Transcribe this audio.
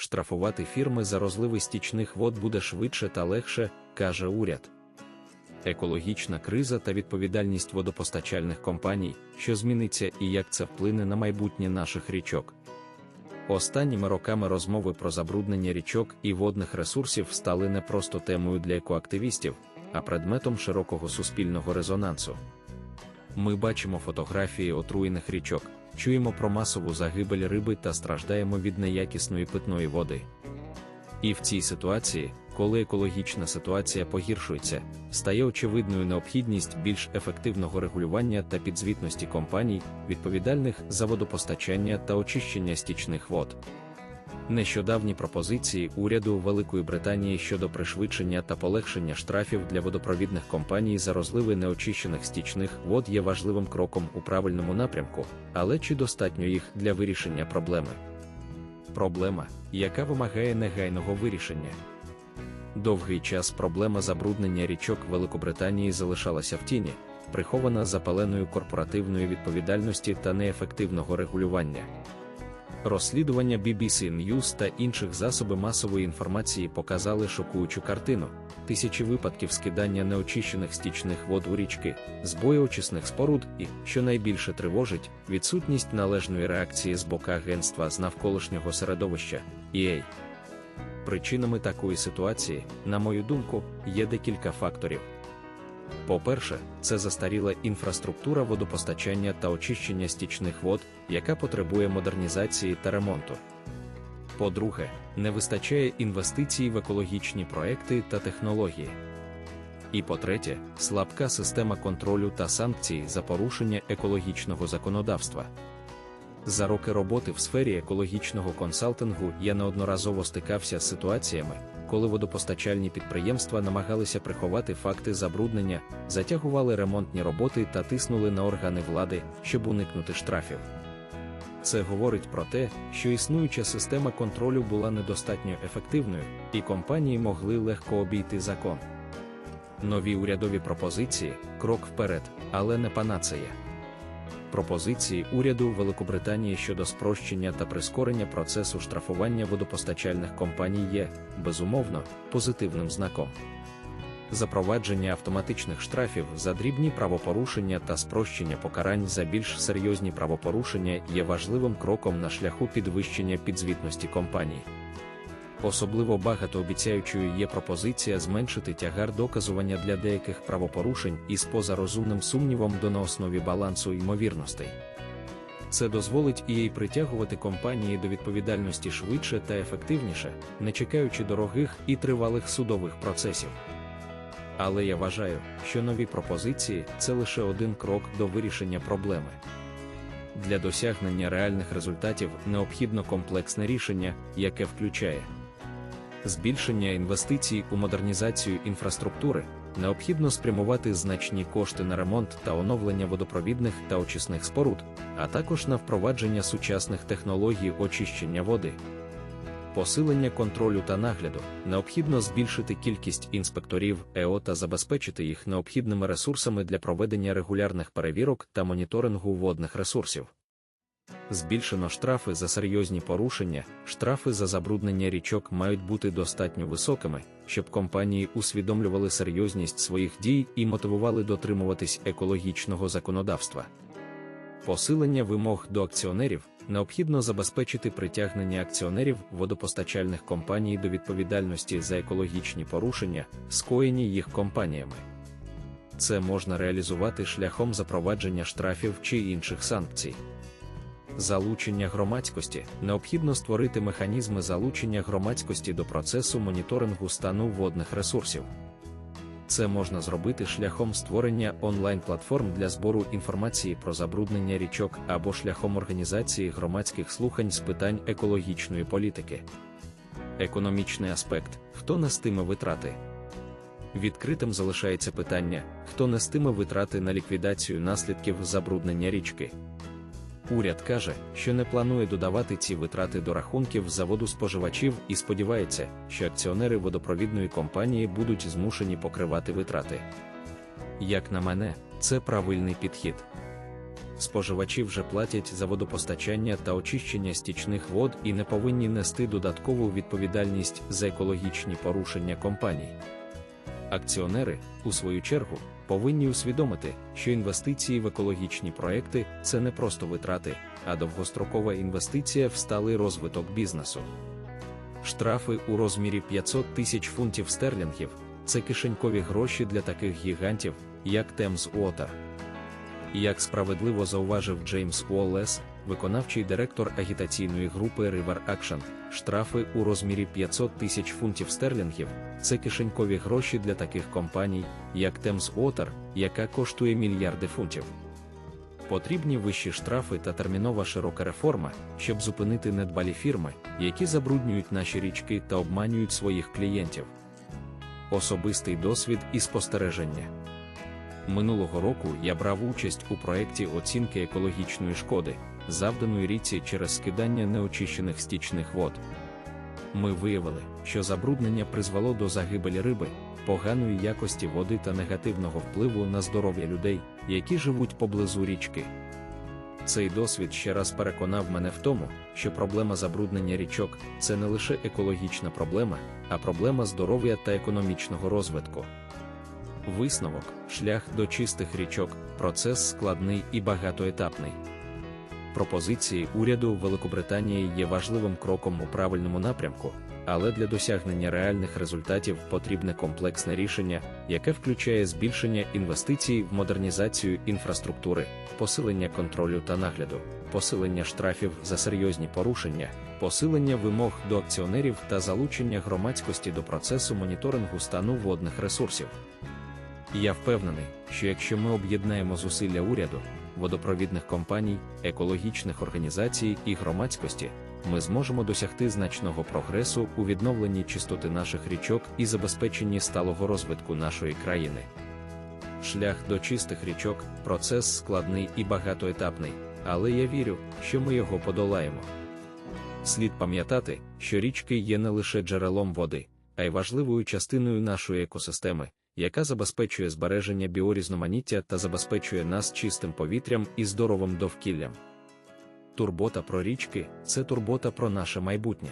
штрафувати фірми за розливи стічних вод буде швидше та легше, каже уряд. Екологічна криза та відповідальність водопостачальних компаній, що зміниться і як це вплине на майбутнє наших річок. Останніми роками розмови про забруднення річок і водних ресурсів стали не просто темою для екоактивістів, а предметом широкого суспільного резонансу. Ми бачимо фотографії отруєних річок, чуємо про масову загибель риби та страждаємо від неякісної питної води. І в цій ситуації, коли екологічна ситуація погіршується, стає очевидною необхідність більш ефективного регулювання та підзвітності компаній, відповідальних за водопостачання та очищення стічних вод. Нещодавні пропозиції уряду Великої Британії щодо пришвидшення та полегшення штрафів для водопровідних компаній за розливи неочищених стічних вод є важливим кроком у правильному напрямку, але чи достатньо їх для вирішення проблеми? Проблема, яка вимагає негайного вирішення. Довгий час проблема забруднення річок Великобританії залишалася в тіні, прихована запаленою корпоративної відповідальності та неефективного регулювання. Розслідування BBC News та інших засобів масової інформації показали шокуючу картину: тисячі випадків скидання неочищених стічних вод у річки, збою очисних споруд і, що найбільше тривожить, відсутність належної реакції з боку агентства з навколишнього середовища EA. Причинами такої ситуації, на мою думку, є декілька факторів. По-перше, це застаріла інфраструктура водопостачання та очищення стічних вод, яка потребує модернізації та ремонту. По-друге, не вистачає інвестицій в екологічні проекти та технології. І по-третє, слабка система контролю та санкцій за порушення екологічного законодавства. За роки роботи в сфері екологічного консалтингу я неодноразово стикався з ситуаціями, коли водопостачальні підприємства намагалися приховати факти забруднення, затягували ремонтні роботи та тиснули на органи влади, щоб уникнути штрафів. Це говорить про те, що існуюча система контролю була недостатньо ефективною, і компанії могли легко обійти закон. Нові урядові пропозиції крок вперед, але не панацея. Пропозиції уряду Великобританії щодо спрощення та прискорення процесу штрафування водопостачальних компаній є, безумовно, позитивним знаком. Запровадження автоматичних штрафів за дрібні правопорушення та спрощення покарань за більш серйозні правопорушення є важливим кроком на шляху підвищення підзвітності компаній. Особливо багатообіцяючою є пропозиція зменшити тягар доказування для деяких правопорушень із поза розумним сумнівом до на основі балансу ймовірностей. Це дозволить їй притягувати компанії до відповідальності швидше та ефективніше, не чекаючи дорогих і тривалих судових процесів. Але я вважаю, що нові пропозиції це лише один крок до вирішення проблеми. Для досягнення реальних результатів необхідно комплексне рішення, яке включає збільшення інвестицій у модернізацію інфраструктури, необхідно спрямувати значні кошти на ремонт та оновлення водопровідних та очисних споруд, а також на впровадження сучасних технологій очищення води. Посилення контролю та нагляду необхідно збільшити кількість інспекторів ЕО та забезпечити їх необхідними ресурсами для проведення регулярних перевірок та моніторингу водних ресурсів. Збільшено штрафи за серйозні порушення, штрафи за забруднення річок мають бути достатньо високими, щоб компанії усвідомлювали серйозність своїх дій і мотивували дотримуватись екологічного законодавства. Посилення вимог до акціонерів необхідно забезпечити притягнення акціонерів водопостачальних компаній до відповідальності за екологічні порушення, скоєні їх компаніями. Це можна реалізувати шляхом запровадження штрафів чи інших санкцій. Залучення громадськості необхідно створити механізми залучення громадськості до процесу моніторингу стану водних ресурсів. Це можна зробити шляхом створення онлайн-платформ для збору інформації про забруднення річок або шляхом організації громадських слухань з питань екологічної політики. Економічний аспект хто нестиме витрати. Відкритим залишається питання, хто нестиме витрати на ліквідацію наслідків забруднення річки. Уряд каже, що не планує додавати ці витрати до рахунків заводу споживачів і сподівається, що акціонери водопровідної компанії будуть змушені покривати витрати. Як на мене, це правильний підхід. споживачі вже платять за водопостачання та очищення стічних вод і не повинні нести додаткову відповідальність за екологічні порушення компаній. Акціонери, у свою чергу, повинні усвідомити, що інвестиції в екологічні проекти це не просто витрати, а довгострокова інвестиція в сталий розвиток бізнесу. Штрафи у розмірі 500 тисяч фунтів стерлінгів це кишенькові гроші для таких гігантів, як Thames Water. Як справедливо зауважив Джеймс Уоллес, виконавчий директор агітаційної групи River Action, штрафи у розмірі 500 тисяч фунтів стерлінгів це кишенькові гроші для таких компаній, як Thames Water, яка коштує мільярди фунтів. Потрібні вищі штрафи та термінова широка реформа, щоб зупинити недбалі фірми, які забруднюють наші річки та обманюють своїх клієнтів. Особистий досвід і спостереження. Минулого року я брав участь у проєкті оцінки екологічної шкоди, завданої ріці через скидання неочищених стічних вод. Ми виявили, що забруднення призвело до загибелі риби, поганої якості води та негативного впливу на здоров'я людей, які живуть поблизу річки. Цей досвід ще раз переконав мене в тому, що проблема забруднення річок це не лише екологічна проблема, а проблема здоров'я та економічного розвитку. Висновок, шлях до чистих річок, процес складний і багатоетапний. Пропозиції уряду Великобританії є важливим кроком у правильному напрямку, але для досягнення реальних результатів потрібне комплексне рішення, яке включає збільшення інвестицій в модернізацію інфраструктури, посилення контролю та нагляду, посилення штрафів за серйозні порушення, посилення вимог до акціонерів та залучення громадськості до процесу моніторингу стану водних ресурсів. Я впевнений, що якщо ми об'єднаємо зусилля уряду, водопровідних компаній, екологічних організацій і громадськості, ми зможемо досягти значного прогресу у відновленні чистоти наших річок і забезпеченні сталого розвитку нашої країни. Шлях до чистих річок процес складний і багатоетапний, але я вірю, що ми його подолаємо. Слід пам'ятати, що річки є не лише джерелом води, а й важливою частиною нашої екосистеми яка забезпечує збереження біорізноманіття та забезпечує нас чистим повітрям і здоровим довкіллям. Турбота про річки це турбота про наше майбутнє.